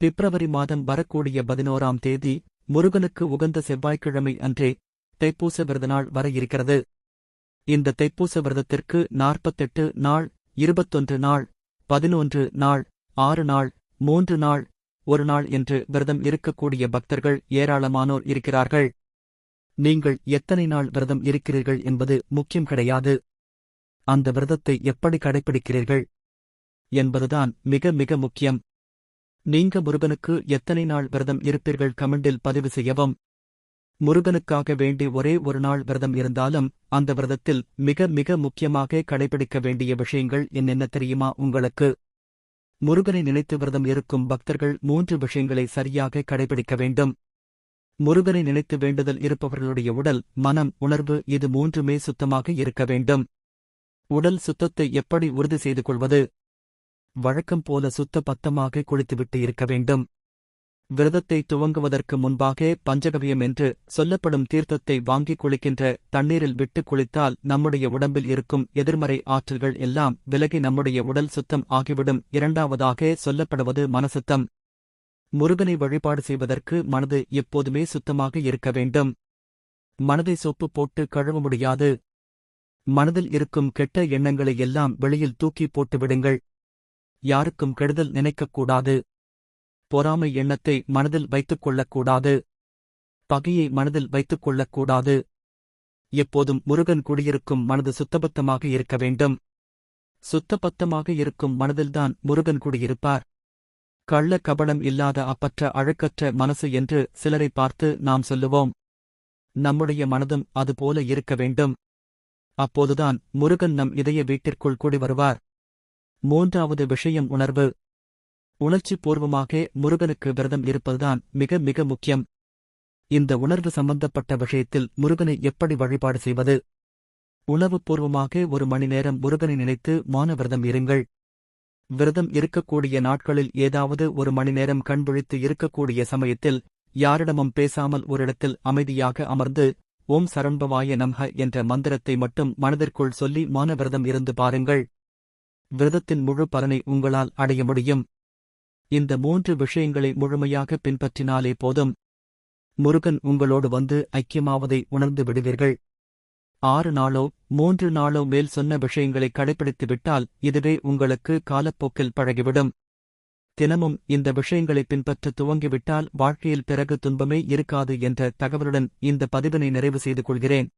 பிப்ரவரி மாதம் வரக்கூடிய பதினோராம் தேதி முருகனுக்கு உகந்த செவ்வாய்க்கிழமை அன்றே தைப்பூச விரத நாள் வர இருக்கிறது. இந்த தைப்பூச விரதத்திற்கு நாற்பத்தெட்டு நாள் இருபத்தொன்று நாள் பதினொன்று நாள் ஆறு நாள் மூன்று நாள் ஒரு நாள் என்று விரதம் இருக்கக்கூடிய பக்தர்கள் ஏராளமானோர் இருக்கிறார்கள். நீங்கள் எத்தனை நாள் விரதம் இருக்கிறீர்கள் என்பது முக்கியம் கிடையாது. அந்த விரதத்தை எப்படி கடைபிடிக்கிறீர்கள் என்பதுதான் மிக மிக முக்கியம். நீங்க முருகனுக்கு எத்தனை நாள் விரதம் இருப்பீர்கள் கமெண்டில் பதிவு செய்யவும். முருகனுக்காக வேண்டி ஒரே ஒரு நாள் விரதம் இருந்தாலும் அந்த விரதத்தில் மிக மிக முக்கியமாக கடைபிடிக்க வேண்டிய விஷயங்கள் என்னென்ன தெரியுமா உங்களுக்கு? முருகனை நினைத்து விரதம் இருக்கும் பக்தர்கள் மூன்று விஷயங்களை சரியாக கடைபிடிக்க வேண்டும். முருகனை நினைத்து வேண்டுதல் இருப்பவர்களுடைய உடல் மனம் உணர்வு இது மூன்றுமே சுத்தமாக இருக்க வேண்டும். உடல் சுத்தத்தை எப்படி உறுதி செய்து கொள்வது? வழக்கம் போல சுத்த பத்தமாக குளித்துவிட்டு இருக்க வேண்டும். விரதத்தை துவங்குவதற்கு முன்பாக பஞ்சகவியம் என்று சொல்லப்படும் தீர்த்தத்தை வாங்கிக் குளிக்கின்ற தண்ணீரில் விட்டு குளித்தால் நம்முடைய உடம்பில் இருக்கும் எதிர்மறை ஆற்றல்கள் எல்லாம் விலகி நம்முடைய உடல் சுத்தம் ஆகிவிடும். இரண்டாவதாக சொல்லப்படுவது மனசுத்தம். முருகனை வழிபாடு செய்வதற்கு மனது எப்போதுமே சுத்தமாக இருக்க வேண்டும். மனதை சோப்பு போட்டு கழுவ முடியாது. மனதில் இருக்கும் கெட்ட எண்ணங்களை எல்லாம் வெளியில் தூக்கி போட்டுவிடுங்கள் யாருக்கும் கெடுதல் நினைக்கக்கூடாது. பொறாமை எண்ணத்தை மனதில் வைத்துக் கொள்ளக்கூடாது பகையை மனதில் வைத்துக் கொள்ளக்கூடாது எப்போதும் முருகன் குடியிருக்கும் மனது சுத்தபத்தமாக இருக்க வேண்டும். சுத்தபத்தமாக இருக்கும் மனதில்தான் முருகன் குடியிருப்பார். கள்ள கபடம் இல்லாத அப்பற்ற அழுக்கற்ற மனசு என்று சிலரை பார்த்து நாம் சொல்லுவோம். நம்முடைய மனதும் அதுபோல இருக்க வேண்டும். அப்போதுதான் முருகன் நம் இதய வீட்டிற்குள் கூடி வருவார். மூன்றாவது விஷயம் உணர்வு. உணர்ச்சி பூர்வமாக முருகனுக்கு விரதம் இருப்பதுதான் மிக மிக முக்கியம். இந்த உணர்வு சம்பந்தப்பட்ட விஷயத்தில் முருகனை எப்படி வழிபாடு செய்வது? உணவுபூர்வமாக ஒரு மணி நேரம் முருகனை நினைத்து மௌன விரதம் இருங்கள். விரதம் இருக்கக்கூடிய நாட்களில் ஏதாவது ஒரு மணி நேரம் கண்விழித்து இருக்கக்கூடிய சமயத்தில் யாரிடமும் பேசாமல் ஓரிடத்தில் அமைதியாக அமர்ந்து ஓம் சரண்பவாய நம்ஹ என்ற மந்திரத்தை மட்டும் மனதிற்குள் சொல்லி மௌன விரதம் இருந்து பாருங்கள். விரதத்தின் முழு பலனை உங்களால் அடைய முடியும். இந்த மூன்று விஷயங்களை முழுமையாக பின்பற்றினாலே போதும். முருகன் உங்களோடு வந்து ஐக்கியமாவதை உணர்ந்து விடுவீர்கள். ஆறு நாளோ மூன்று நாளோ மேல் சொன்ன விஷயங்களை கடைப்பிடித்துவிட்டால் இதுவே உங்களுக்கு காலப்போக்கில் பழகிவிடும். தினமும் இந்த விஷயங்களை பின்பற்ற துவங்கிவிட்டால் வாழ்க்கையில் பிறகு துன்பமே இருக்காது என்ற தகவலுடன் இந்த பதிவினை நிறைவு செய்து கொள்கிறேன்.